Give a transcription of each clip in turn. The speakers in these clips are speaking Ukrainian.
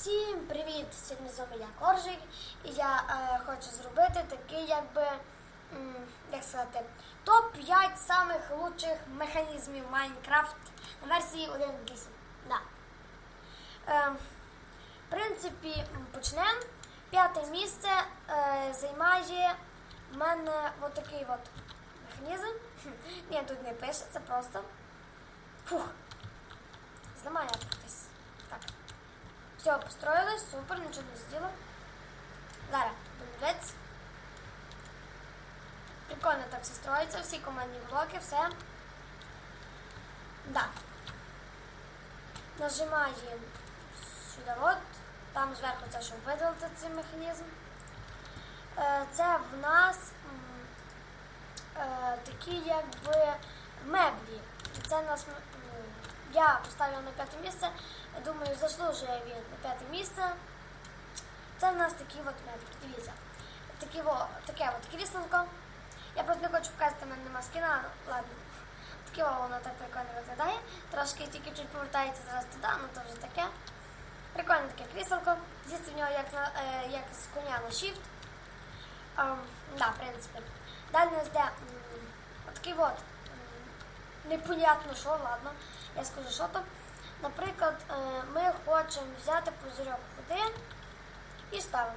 Всім привіт! Сьогодні з вами я Коржик, і я е, хочу зробити такий, якби, м, як сказати, топ-5 самих лучших механізмів Майнкрафт на версії 1.8. Да. Е, в принципі, почнемо. П'яте місце е, займає в мене отакий от механізм. Хм, Ні, тут не пише, це просто. Фух. Зламає хтось. Все, построилось, супер, ничего не сделал. Зараз, дивіться. Прикольно так все строїться, всі командні блоки, все. Да. Нажимаємо сюди от, там зверху це, щоб видалити цей механізм. Е, Це в нас е, такі якби меблі. Це в нас я поставила на п'яте місце. Думаю, заслужує він на п'яте місце. Це в нас такі от меблі. Дивіться. Такі во, таке от крісленко. Я просто не хочу показати, в мене нема скіна. Ладно. Таке во, воно так прикольно виглядає. Трошки тільки чуть повертається зараз туди, ну то вже таке. Прикольне таке кріселко. З'їсти в нього як, на, е, як з коня на shift. Ем, да, в принципі. Далі у нас йде отакий от. Непонятно що, ладно. Я скажу, що то. Наприклад, е, ми хочемо взяти пузирьок води і ставимо.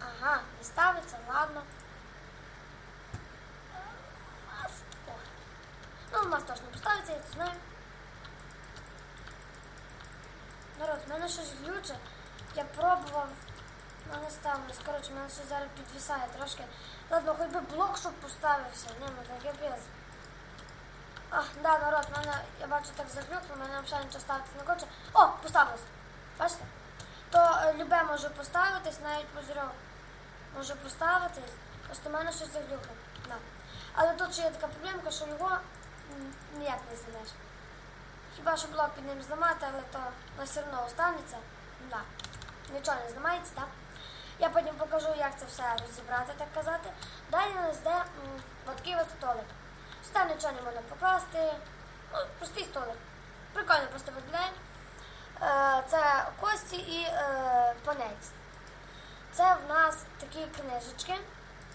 Ага, не ставиться, ладно. Ну, у нас не поставиться, я це знаю. Народ, в мене щось глюче. Я пробував. Ну не ставилось. Коротше, в мене щось зараз підвисає трошки. Ладно, хоч би блок, щоб поставився. Не, ну так капець. А, да, народ, мене, я бачу так заглюкнуло, в мене взагалі нічого ставитися не хоче. О, поставилось. Бачите? То е, любе може поставитись, навіть позирьок може поставитись. Просто в мене щось заглюкало. Да. Але тут ще є така проблемка, що його ніяк не знімеш. Хіба що блок під ним зламати, але то воно все одно останеться. Да. Нічого не зламається, так? Я потім покажу, як це все розібрати, так казати. Далі у нас йде м, от столик. Сюди нічого не можна покласти. Ну, простий столик. Прикольно просто виглядає. Е, це кості і е, панець. Це в нас такі книжечки,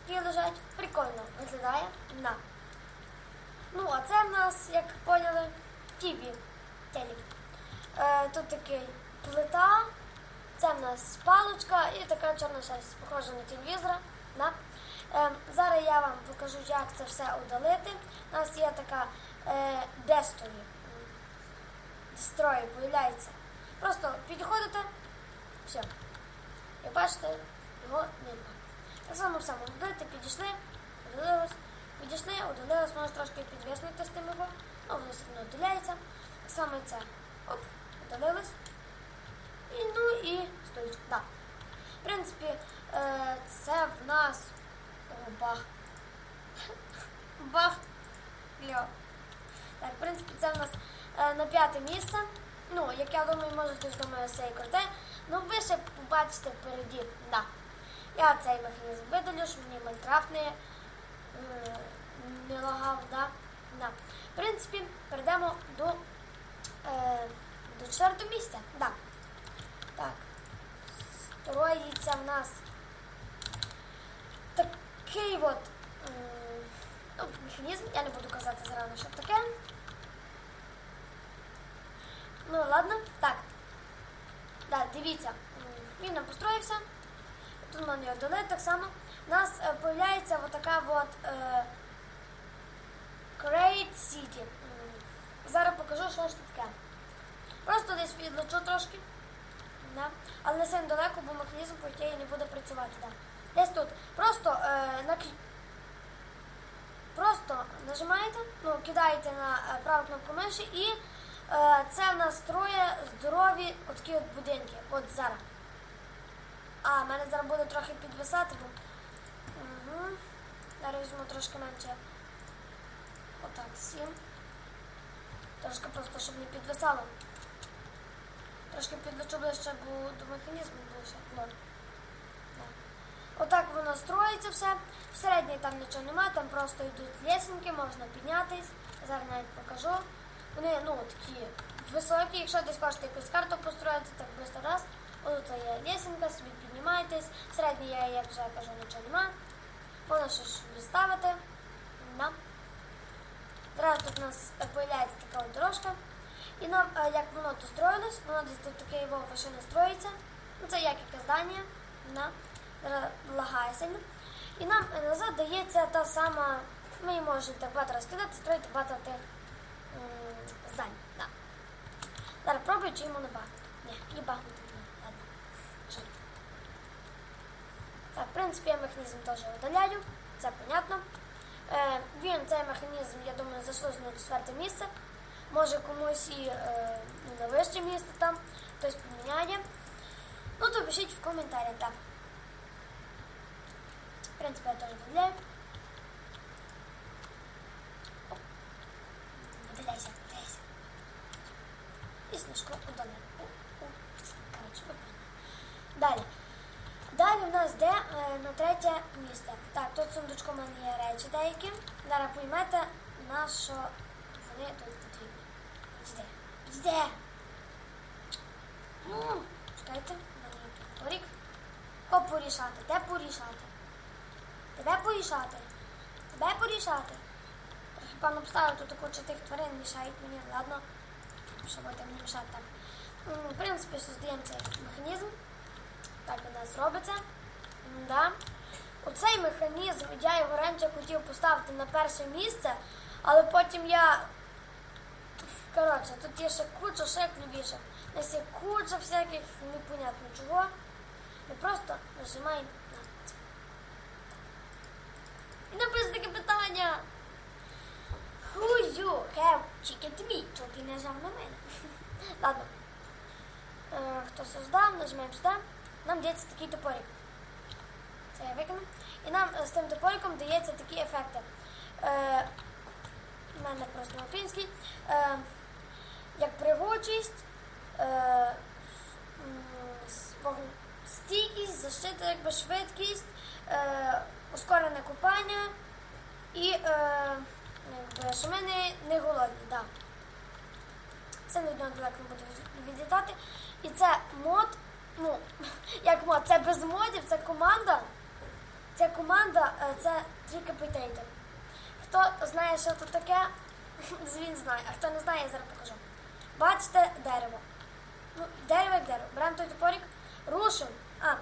які лежать. Прикольно виглядає. На. Ну, а це в нас, як поняли, тібі. Телек. Е, тут такий плита. Це в нас паличка і така чорна шерсть, похожа на телевізора. Да? Е, зараз я вам покажу, як це все удалити. У нас є така е, дестові. Строї появляється. Просто підходите, все. Як бачите, його немає. Так само все удалити, підійшли, удалилось, підійшли, удалилось, може трошки підвиснути з тим його, ну воно все одно удаляється. Само це. Оп, удалилось. І ну і стоїть. Да. В принципі, е, це в нас. Бах. Бах. Льо. Так, в принципі, це в нас е, на п'яте місце. Ну, як я думаю, може хтось думає, все і. Ну, ви ще побачите впереді. Да. Я цей механізм видалю, щоб мені Майнкрафт не, е, не лагав, да. Да. В принципі, перейдемо до, е, до четвертого місця. Да. Так. Строїться в нас такий от ну, механізм. Я не буду казати зразу, що таке. Ну, ладно. Так. Да, дивіться, він нам построївся. Тут ми його дали так само. У нас е, появляється от така от е, Great City. Зараз покажу, що ж таке. Просто десь відлечу трошки. Да. Але не сильно далеко, бо механізм по ідеї не буде працювати. Да. Десь тут. Просто е, на Просто нажимаєте, ну, кидаєте на е, праву кнопку миші і е, це в нас троє здорові отакі от будинки. От зараз. А, в мене зараз буде трохи підвисати, бо. Угу. Зараз візьму трошки менше. Отак, сім. Трошки просто, щоб не підвисало. Трошки підлечу ближче, бо до механізму ближче. Вот. Отак воно строїться все. В середній там нічого немає, там просто йдуть лесенки, можна піднятись. Зараз навіть покажу. Вони ну, такі високий, якщо десь хочете якусь карту построїти, так просто раз. Ось є лісенка, собі піднімаєтесь. Середній я, як вже кажу, нічого нема. Можна щось собі ставити. Да. Зараз тут у нас з'являється така от дорожка. І нам, е, як воно тут строїлось, воно десь тут таке його не строїться. Ну, це як яке здання. Да. Зараз. І нам е, назад дається та сама, ми можемо так багато розкидати, строїти багато тих здань. Да. Зараз пробую, чи йому не багато. Ні, не Ладно. Жаль. Так, в принципі, я механізм теж видаляю, це понятно. Е, він, цей механізм, я думаю, заслужив на четверте місце. Може комусь і е, на вище місце там, хтось поміняє. Ну, то пишіть в коментарях, так. В принципі, я теж видаляю. Оп. Видаляйся, видаляйся. І снежко удаляю. О, о. Коротше, ви поняли. Далі. Далі в нас йде е, на третє місце. Так, тут в сундучку в мене є речі деякі. Зараз поймете, на що вони тут потрібні. Йде. Йде. Ну, чекайте, є тут порік. О, порішати. Де порішати? Тебе порішати. Тебе порішати. Трохи пану поставив тут куча тих тварин, мішають мені, ладно. Щоб там не мішати так. В принципі, создаємо цей механізм. Так у нас робиться. Да. Оцей механізм, я його раніше хотів поставити на перше місце, але потім я. Коротше, тут є ще куча ще клювішок. У нас є куча всяких непонятно чого. Ми просто нажимаємо на це. І написано таке питання. Who you have chicken to me? Чого ти нажав на мене? Ладно. Е, хто создав, нажимаємо сюди. Нам дається такий топорик. Це я викину. І нам е, з тим топориком дається такі ефекти. Е, у мене просто на. Е, як пригодчість, е, стійкість, защита, якби швидкість, е, ускорене купання і е, що ми не, не голодні. Да. Це не одного далеко не буду від- відлітати. І це мод, ну, як мод, це без модів, це команда. Ця команда е, це тільки Potato. Хто знає, що це таке, він знає. А хто не знає, я зараз покажу. Бачите дерево. Ну, дерево як дерево. Беремо той топорик, рушимо. А,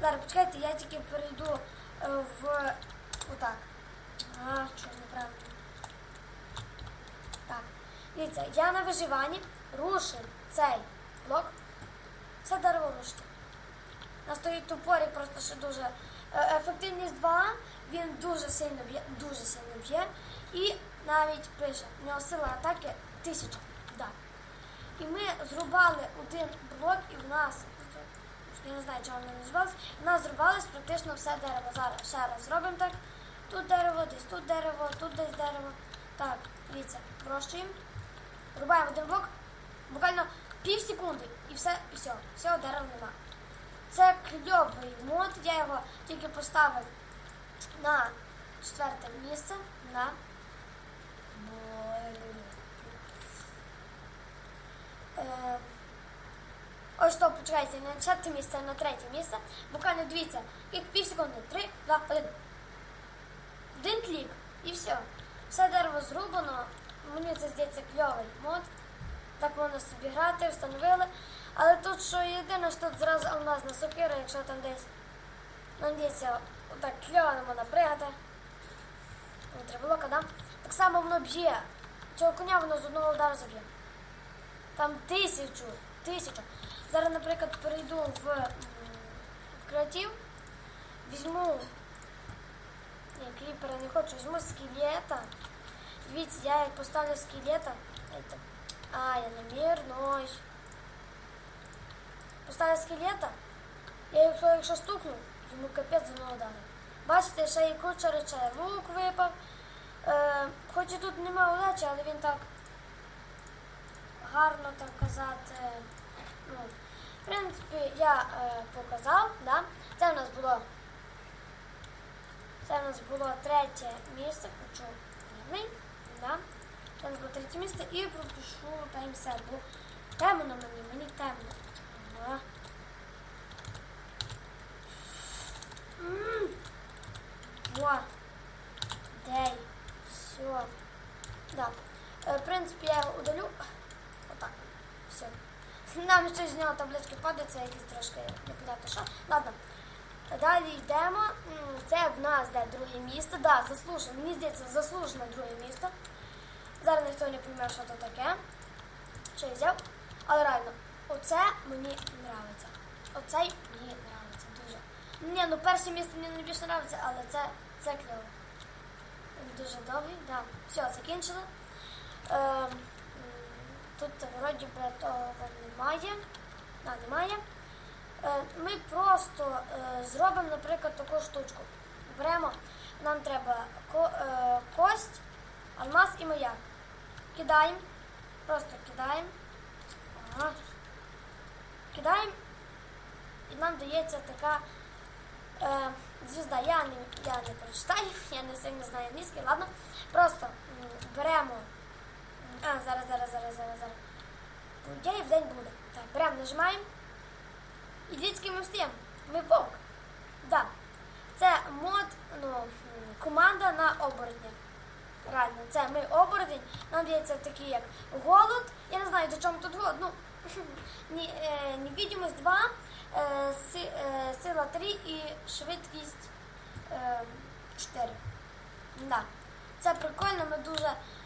зараз почекайте, я тільки перейду в отак. А, що неправильно. Так. Дивіться, я на виживанні рушив цей блок. Все дерево рушите. У нас стоїть топорик, просто ще дуже е, ефективність 2, він дуже сильно б'є, дуже сильно б'є. І навіть пише, в нього сила атаки тисяча. Да. І ми зрубали один блок, і в нас, я не знаю, чого вони називалися, в нас зрубалось практично все дерево. Зараз ще раз зробимо так. Тут дерево, десь тут дерево, тут десь дерево. Так, дивіться, врощуємо. Рубаємо один блок, буквально пів секунди, і все, і все, всього дерева нема. Це кльовий мод, я його тільки поставив на четверте місце на Е, Ось що, почекайте, на четверте місце, а на третє місце. Буквально дивіться, як пів секунди. Три, два, один. Один клік і все. Все дерево зрубано. Мені це здається кльовий мод. Так можна собі грати, встановили. Але тут що єдине, що тут зразу алмазна сокира, якщо там десь нам десь отак не можна. Не треба блока, да? Так само воно б'є. Цього коня воно з одного удару заб'є. Там тисячу, тисячу. Зараз, наприклад, перейду в, в креатив, візьму. Ні, кріпера не хочу, візьму скелета. Дивіться, я поставлю скелета. Это... А, я намірний. Поставлю скелета. Я якщо, якщо стукну, йому капець одного удару. Бачите, ще є куча речей. Лук випав. Е, хоч і тут немає удачі, але він так гарно так казати. В принципі, я е, показав, да? Це в нас було. Це в нас було третє місце, хочу вірний, да? Це в нас було третє місце і пропишу таймсет. Бо Темно мені, мені темно. Ага. М. Во. Дей. Все. Да. Е, В принципі, я його удалю. Отак. Все. Нам ще з нього таблички падають, це якісь трошки непонятно що. Ладно. Далі йдемо. Це в нас де друге місце. Да, заслужено. Мені здається, заслужене друге місце. Зараз ніхто не пойме, що це таке. Що я взяв? Але реально, оце мені подобається. Оцей мені подобається дуже. Ні, ну перше місце мені найбільше подобається, але це, це кльово. Дуже довгий, да. Все, закінчили. Ем, тут вроді би того немає. А, немає. Е, Ми просто е, зробимо, наприклад, таку штучку. Беремо, нам треба е, кость, алмаз і маяк. Кидаємо, просто кидаємо. Ага. Кидаємо, і нам дається така е, звізда. Я не, я не прочитаю, я не сильно знаю англійський, ладно. Просто беремо. А, зараз, зараз, зараз, зараз, зараз. Я і в день буде. Так, беремо, нажимаємо. І дивіться, ми встаємо. Ми вовк. Да. Це мод, ну, команда на оборотня. Реально, це ми оборотень. Нам дається такі як голод. Я не знаю, до чому тут голод. Ну, ні, е, невидимость 2, е, си, е, сила 3 і швидкість е, 4. Да. Це прикольно, ми дуже ну,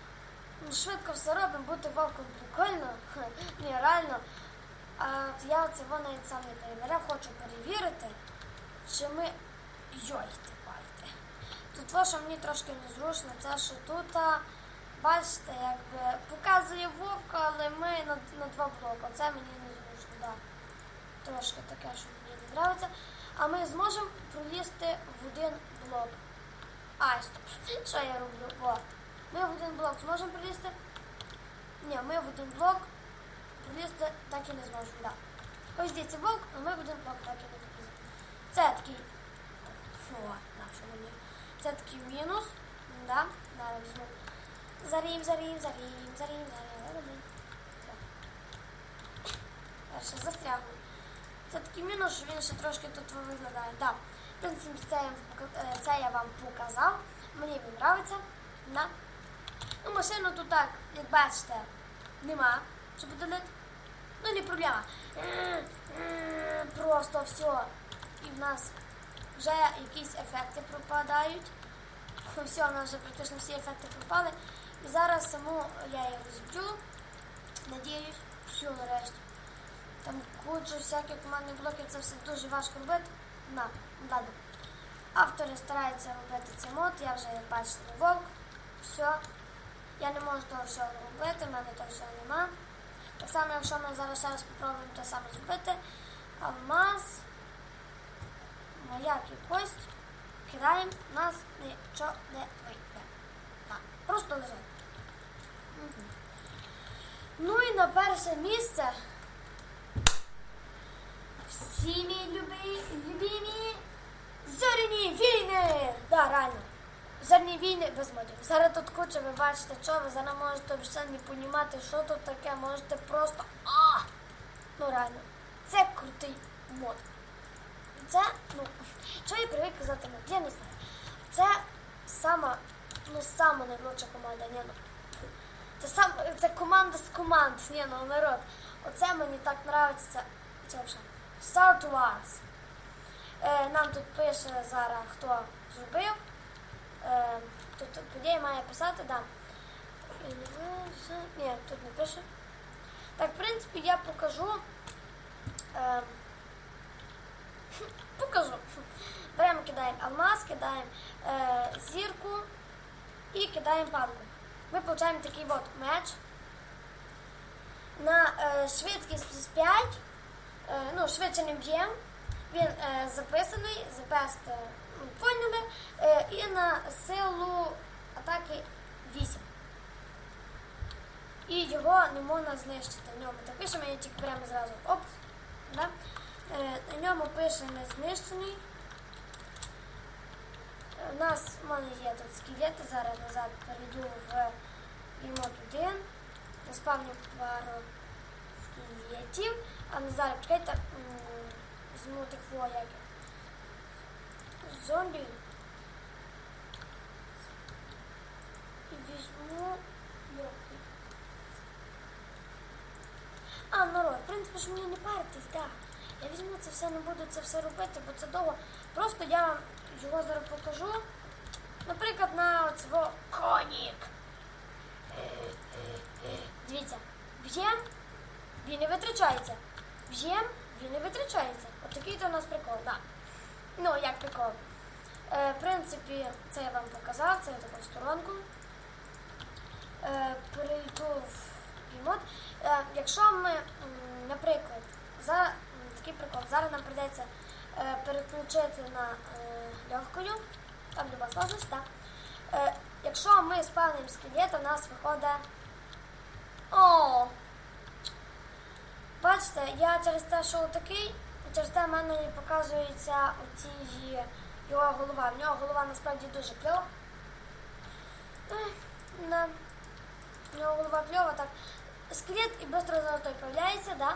швидко все робимо, бути вовком прикольно. Ні, реально. А от я це воно навіть сам не перевіряв, хочу перевірити, чи ми. Йой, ти байте. Тут во, що мені трошки незручно, це що тут, бачите, якби показує вовка, але ми на, на два блоки. Це мені незручно, так. Да. Трошки таке, що мені не подобається. А ми зможемо пролізти в один блок. Ай, стоп. Що я роблю? О. Ми в один блок зможемо пролізти? Ні, ми в один блок пролізти так і не зможемо, так. Да. Ось дивіться вовк, а ми в один блок так і не проліземо. Це такий. Фу, на що мені? Це такий мінус. Да, зараз візьму. Зарім, зарім, зарім, зарім, зарім, зарім. Перше застрягну. Це такий мінус, що він ще трошки тут виглядає. Да. В принципі, це я, вам е, показав. Мені він подобається. Да. Ну, машину тут так, як бачите, нема, щоб подалити. Ну, не проблема. Просто все. І в нас вже якісь ефекти пропадають. Все, у нас вже практично всі ефекти пропали. І зараз саму я її розб'ю. Надіюсь, все нарешті. Там куча всяких командних блоків, це все дуже важко робити. На, ладно. Автори стараються робити цей мод, я вже як бачите вовк. Все. Я не можу того всього робити, в мене того всього нема. Так само, якщо ми зараз ще раз спробуємо те саме зробити. Алмаз, маяк і кость. Кидаємо, нас нічого не вийде. Так, просто лежать. Мгм. Ну і на перше місце. Всі мій любі, любимі зоряні війни! Да, реально. Зорні війни без модів. Зараз тут куча, ви бачите, що ви зараз можете взагалі не понімати, що тут таке, можете просто. А! Ну реально. Це крутий мод. Це, ну, що я привик казати мод, я не знаю. Це сама, ну, сама найлучша команда, ні, ну. Це сам, це команда з команд, ні, ну народ. Оце мені так подобається, це, це взагалі. Start Wars. Е, нам тут пише зараз, хто зробив. Е, тут подія має писати, да. Ні, тут не пише. Так, в принципі, я покажу. Е, покажу. Беремо, кидаємо алмаз, кидаємо е, зірку і кидаємо палку. Ми отримуємо такий от меч. На е, швидкість плюс 5. Е, ну, швидше не б'ємо. Він записаний, запест е, поняли. Е, і на силу атаки 8. І його не можна знищити. В ньому так пишемо, я тільки прямо зразу оп. Да? Е, на ньому пише не знищений. Е, У нас в мене є тут скелети, зараз назад перейду в емот 1. Заспавню пару скелетів. А зараз, чекайте, візьму тих як. Зомбі. І візьму легкий. А, народ, в принципі, що мені не паритись, так. Я візьму це все, не буду це все робити, бо це довго. Просто я вам його зараз покажу. Наприклад, на цього конік. Дивіться, б'єм, він не витрачається. Б'єм, він не витрачається. От такий то у нас прикол, так. Ну, як прикол. Е, в принципі, це я вам показав, це я таку сторонку. Е, в геймод. Е, якщо ми, наприклад, за такий прикол, зараз нам прийдеться е, переключити на е, легкою, там люба сложність, так. Якщо ми спавнимо скелет, у нас виходить. О! Бачите, я через те, що такий, через те в мене і показується оці її- його голова. В нього голова насправді дуже кльова. Да. В нього голова кльова, так. Скелет і швидко золотой появляється, да?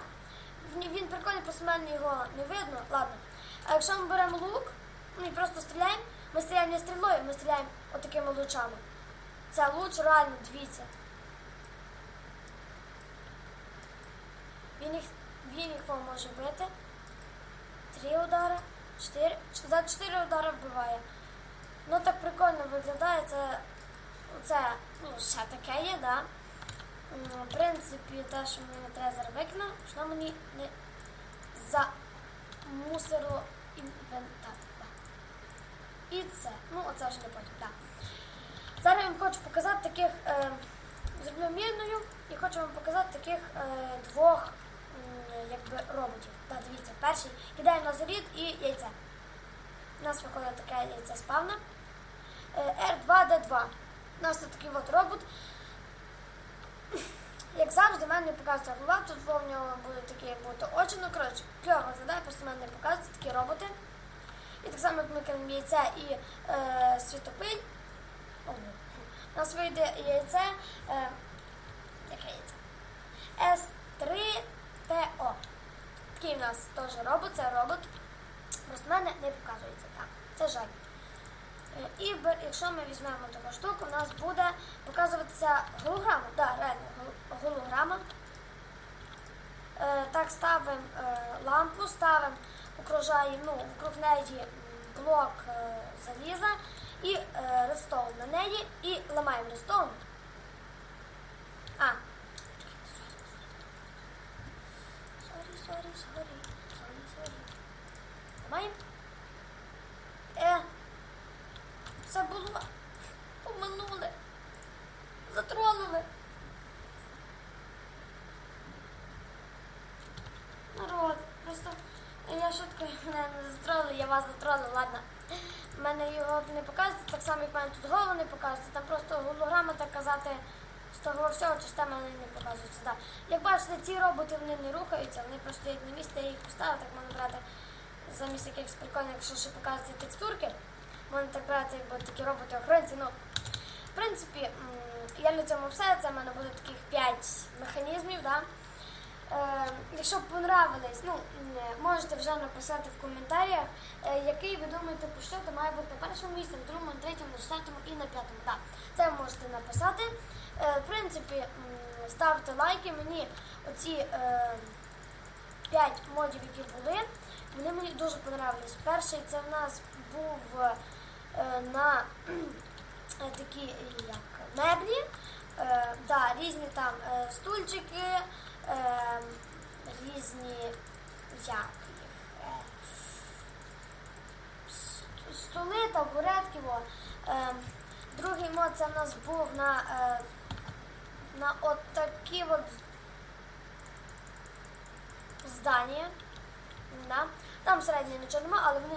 Він прикольний, просто в мене його не видно. Ладно. А якщо ми беремо лук, і просто стріляємо, ми стріляємо не стрілою, ми стріляємо отакими лучами. Це луч реально, дивіться. Він їх, він їх може бити. Три удари, чотири. За чотири удари вбиває. Ну так прикольно виглядає. Це, це ну, ще таке є, да? В принципі, те, що мені треба зараз викину, що мені не замусило інвентар. І це. Ну, оце вже не потім, так. Зараз я вам хочу показати таких. Е, зроблю мірною і хочу вам показати таких е, двох якби, роботів. Так, перший кидає на зарід і яйце. У нас виходить таке яйце спавна. Е, R2D2. У нас тут такий от робот. Як завжди, в мене не показується голова, тут в нього будуть такі як будто очі. Ну, коротше, кльово задає, просто в мене не такі роботи. І так само, як ми кинемо яйце і е, світопиль. У нас вийде яйце. Е, яке яйце? S3TO. Такий у нас теж робот, це робот. Просто в мене не показується так. Це жаль. Е, І якщо ми візьмемо таку штуку, у нас буде показуватися голограма. Так, реально, голограма. Е, Так, ставимо е, лампу, ставимо, окружаємо, ну, вокруг неї блок заліза і редстоун на неї і ламаємо редстоун. Ламаємо. Е. Це було. Поманули. Затронули. Народ, просто я мене не затролила, я вас затролила, ладно. В мене його не показується, так само, як мене тут голову не показується, там просто голограма, так казати, з того всього, чи там мене не показується. Да. Як бачите, ці роботи вони не рухаються, вони просто стоять на місці, я їх поставив, так можна брати замість якихось прикольних, якщо ще показується текстурки, можна так брати, якби такі роботи охоронці. Ну, в принципі, я на цьому все, це в мене буде таких 5 механізмів, да. Е, якщо понравились, ну можете вже написати в коментарях, е, який ви думаєте, по що має бути на першому місці, на другому, на третьому, на четвертому і на п'ятому. Так, це можете написати. Е, в принципі, ставте лайки. Мені оці е, 5 модів, які були, вони мені дуже понравились. Перший це в нас був е, на е, такі як меблі. Е, да, різні там е, стульчики, е, різні як їх, е, столи, табуретки. Е, другий мод це в нас був на, е, на от такі от здання. Да. Там середньо нічого нема, але вони,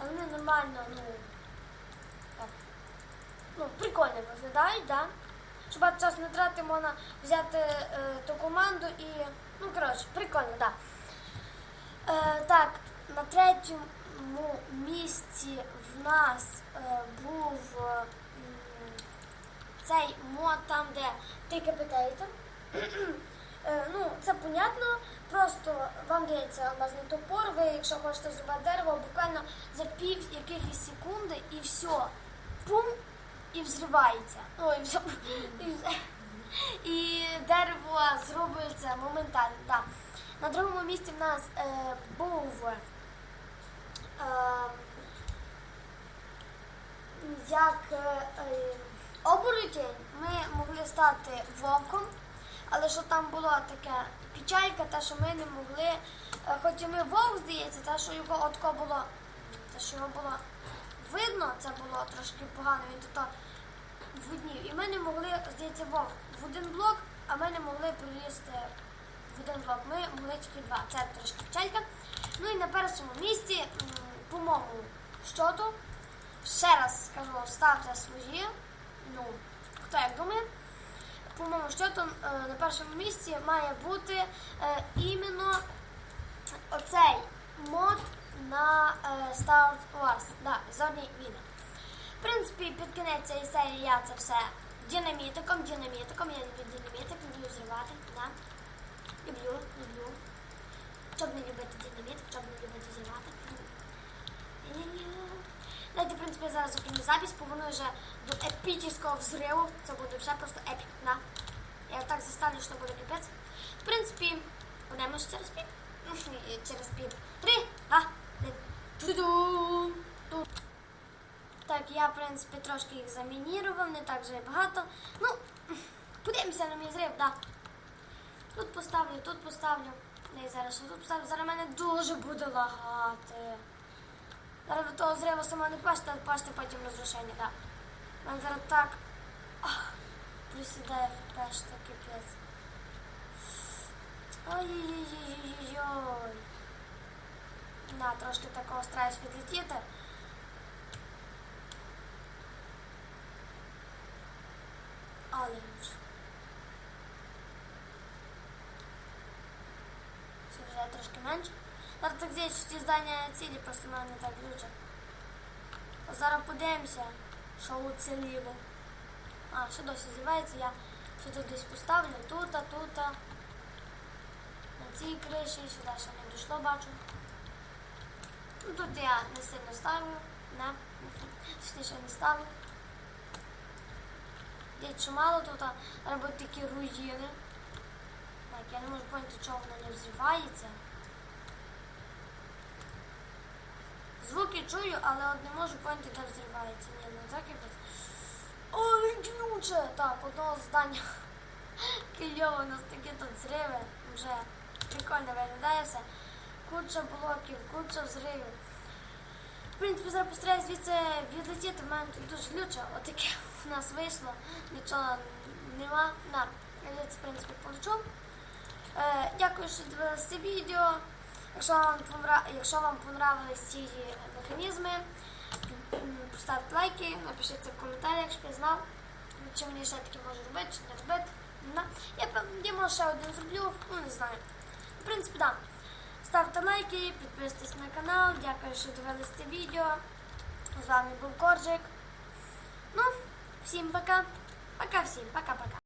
але вони нормально, ну, так, ну, прикольно виглядають, да? Щоб часу не тратити, можна взяти е, ту команду і, ну, коротше, прикольно, да. Е, так, на третьому місці в нас е, був е, цей мод там, де ну, це понятно. Просто вам дається алмазний топор, ви, якщо хочете зрубати дерево, буквально за пів якихось секунди і все. Пум! І взривається. Ну, і все. І, все. і дерево зробиться моментально. Да. На другому місці в нас е, був е, як е, е, оборотень ми могли стати вовком, але що там було таке печалька, те, що ми не могли, е, хоч і ми вовк, здається, те, що його отко було, те, що його було видно, це було трошки погано, він тут виднів. І ми не могли, здається, вовк в один блок, а ми не могли пролізти в один блок. Ми могли тільки два. Це трошки печалька. Ну і на першому місці, по моєму щоту, ще раз скажу, ставте свої. Ну, хто як думає. По моєму щоту, е, на першому місці має бути е, іменно оцей мод на е, Star Wars. Да, Зорні війни. В принципі, під кінець цієї серії я це все динамітиком, динамітиком, я люблю динамітик, люблю взривати, да. Люблю, люблю. Щоб не любити динамітик, щоб не любити взривати. Дайте, в принципі, я зараз зупиню запись, поверну вже до епічного взриву. Це буде все просто епік, да. Я так заставлю, що буде капець. В принципі, будемо ще через піп. Ні, Через піп. Три, два, один. Ту-ду. Ту. Так, я, в принципі, трошки їх замінірував, не так вже багато. Ну, подивимося на мій зрив, так. Да. Тут поставлю, тут поставлю. Не, зараз ще тут поставлю. Зараз мене дуже буде лагати. Зараз до того зриву сама не бачите, але бачите потім розрушення, так. Да. Мене зараз так. Ах, присідає ФП, що капець. Ой-ой-ой-ой-ой. На, трошки такого стараюсь відлетіти. Але ж. Це вже трошки менше. Так здесь ті здання цілі, просто мене не так лучше. А зараз подивимося, що уціліло. А, що досі зливається, я ще тут десь поставлю, тут, а тут. На цій криші, сюди ще не дійшло, бачу. Ну тут я не сильно ставлю, не, точніше не ставлю. Є чимало тут робить такі руїни. Так, я не можу поняти, чого воно не взривається. Звуки чую, але от не можу поняти, де взривається. Ні, ну так і без. Ой, ключе! Так, одного здання. Кильово, у нас такі тут зриви. Вже прикольно виглядає все. Куча блоків, куча взривів. В принципі, зараз постараюсь звідси відлетіти, в мене тут дуже глюче. Отаке у нас вийшло, нічого нема. На, я в принципі, полечу. Е, дякую, що дивилися відео. Якщо вам. Якщо вам понравились ці механізми, поставте лайки, напишіть в коментарях, щоб я знав, чи мені ще таке можу робити, чи не робити. Я, я може ще один зроблю, ну не знаю. В принципі, так. Да. Ставте лайки, підписуйтесь на канал. Дякую, що дивились це відео. З вами був Коржик. Ну, всім пока. Пока всім, пока-пока.